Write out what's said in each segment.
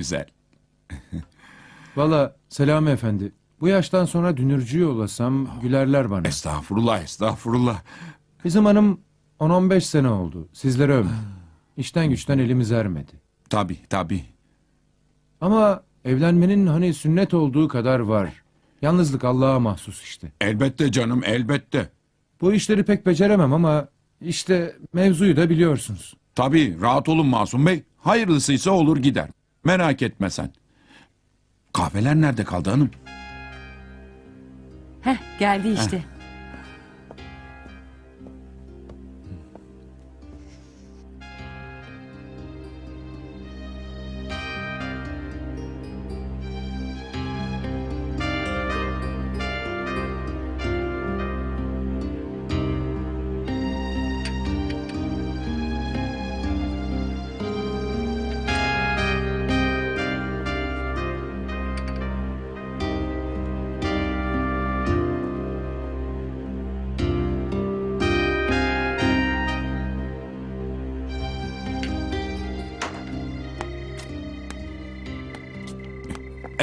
Güzel. Valla Selami Efendi, bu yaştan sonra dünürcü yollasam gülerler bana. Estağfurullah, estağfurullah. Bizim hanım 10-15 sene oldu. Sizlere ömür. İşten güçten elimiz ermedi. Tabii, tabii. Ama evlenmenin hani sünnet olduğu kadar var. Yalnızlık Allah'a mahsus işte. Elbette canım, elbette. Bu işleri pek beceremem ama işte mevzuyu da biliyorsunuz. Tabii, rahat olun Masum Bey. Hayırlısıysa olur gider. Merak etme sen. Kahveler nerede kaldı hanım? Heh geldi işte.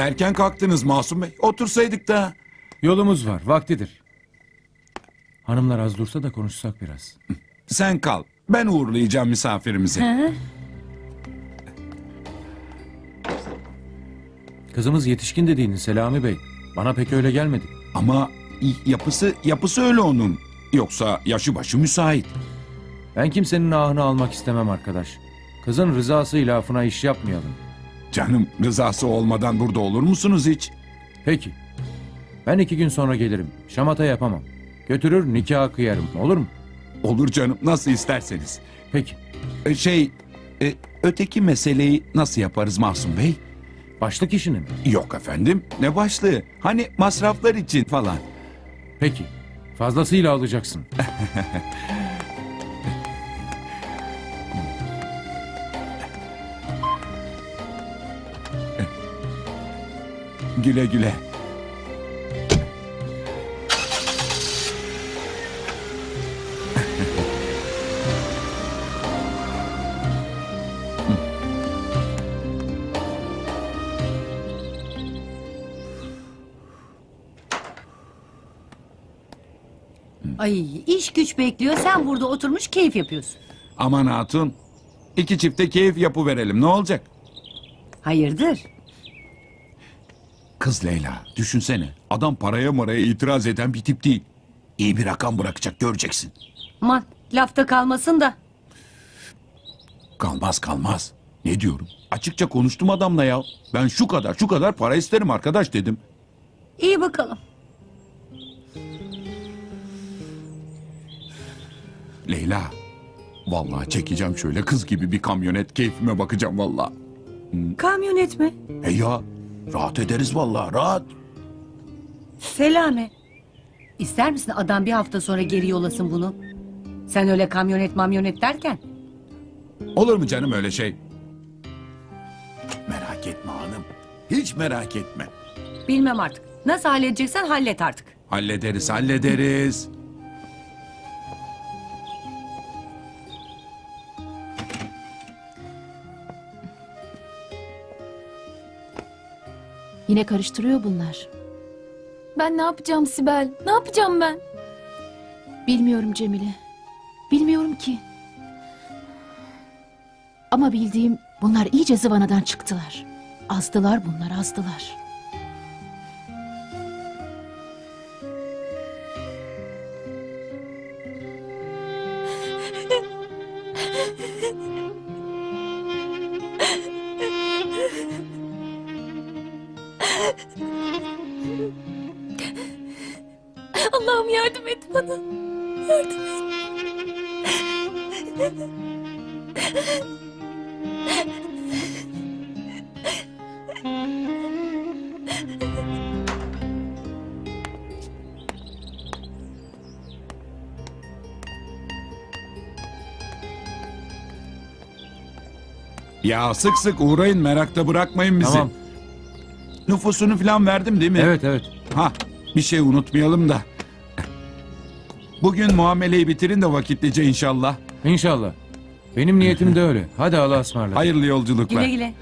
Erken kalktınız Masum Bey. Otursaydık da. Yolumuz var, vaktidir. Hanımlar az dursa da konuşsak biraz. Sen kal. Ben uğurlayacağım misafirimizi. Hı? Kızımız yetişkin dediğiniz Selami Bey. Bana pek öyle gelmedi. Ama yapısı yapısı öyle onun. Yoksa yaşı başı müsait. Ben kimsenin ahını almak istemem arkadaş. Kızın rızası ilafına iş yapmayalım. Canım rızası olmadan burada olur musunuz hiç? Peki. Ben iki gün sonra gelirim. Şamata yapamam. Götürür nikah kıyarım. Olur mu? Olur canım nasıl isterseniz. Peki. E, Şey e, öteki meseleyi nasıl yaparız Masum Bey? Başlık işini mi? Yok efendim ne başlığı? Hani masraflar için falan. Peki. Fazlasıyla alacaksın. Güle güle. Ay iş güç bekliyor sen burada oturmuş keyif yapıyorsun. Aman hatun. iki çifte keyif yapı verelim ne olacak? Hayırdır? Kız Leyla düşünsene. Adam paraya maraya itiraz eden bir tip değil. İyi bir rakam bırakacak göreceksin. Aman lafta kalmasın da. Kalmaz kalmaz. Ne diyorum? Açıkça konuştum adamla ya. Ben şu kadar şu kadar para isterim arkadaş dedim. İyi bakalım. Leyla. Vallahi çekeceğim şöyle kız gibi bir kamyonet keyfime bakacağım vallahi. Kamyonet mi? He ya rahat ederiz vallahi rahat. Selame. İster misin adam bir hafta sonra geri yollasın bunu? Sen öyle kamyonet mamyonet derken. Olur mu canım öyle şey? Merak etme hanım. Hiç merak etme. Bilmem artık. Nasıl halledeceksen hallet artık. Hallederiz hallederiz. Yine karıştırıyor bunlar. Ben ne yapacağım Sibel? Ne yapacağım ben? Bilmiyorum Cemile. Bilmiyorum ki. Ama bildiğim bunlar iyice zıvanadan çıktılar. Azdılar bunlar azdılar. Allah'ım yardım et bana. Yardım et. Ya sık sık uğrayın merakta bırakmayın bizi. Tamam. Nüfusunu falan verdim değil mi? Evet evet. Ha bir şey unutmayalım da. Bugün muameleyi bitirin de vakitlice inşallah. İnşallah. Benim niyetim de öyle. Hadi Allah'a ısmarladık. Hayırlı yolculuklar. Güle güle.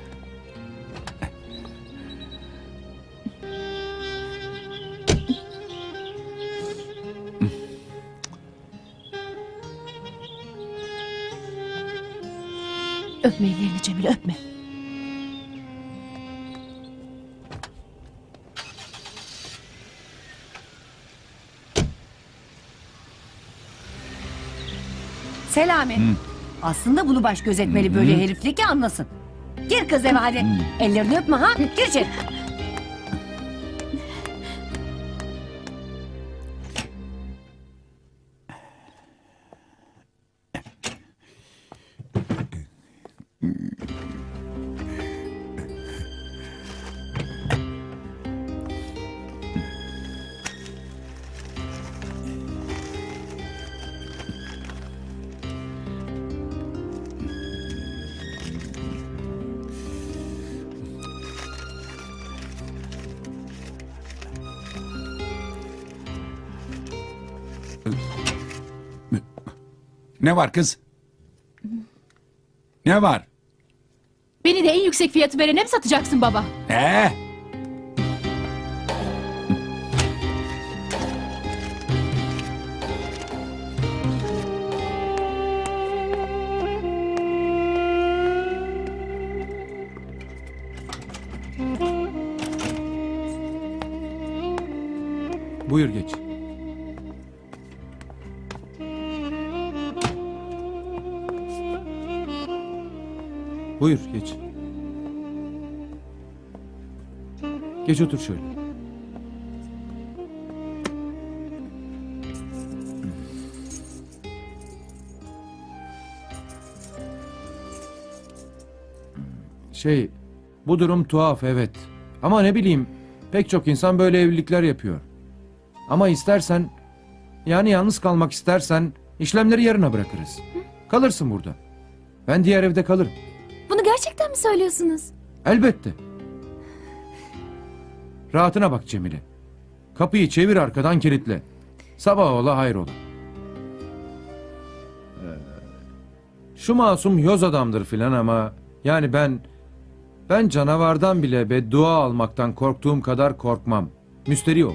Öpme ellerini Cemil öpme. Selami. Aslında bunu baş gözetmeli böyle heriflik ki anlasın. Gir kız eve hadi. Ellerini öpme ha. Gir içeri. Ne var kız? Ne var? Beni de en yüksek fiyatı verene mi satacaksın baba? Ee? Buyur geç. Buyur geç. Geç otur şöyle. Şey, bu durum tuhaf evet. Ama ne bileyim, pek çok insan böyle evlilikler yapıyor. Ama istersen, yani yalnız kalmak istersen işlemleri yarına bırakırız. Kalırsın burada. Ben diğer evde kalırım. Gerçekten mi söylüyorsunuz? Elbette. Rahatına bak Cemile. Kapıyı çevir arkadan kilitle. Sabah ola hayrola. Ee, şu masum yoz adamdır filan ama yani ben ben canavardan bile beddua almaktan korktuğum kadar korkmam. Müsteri ol.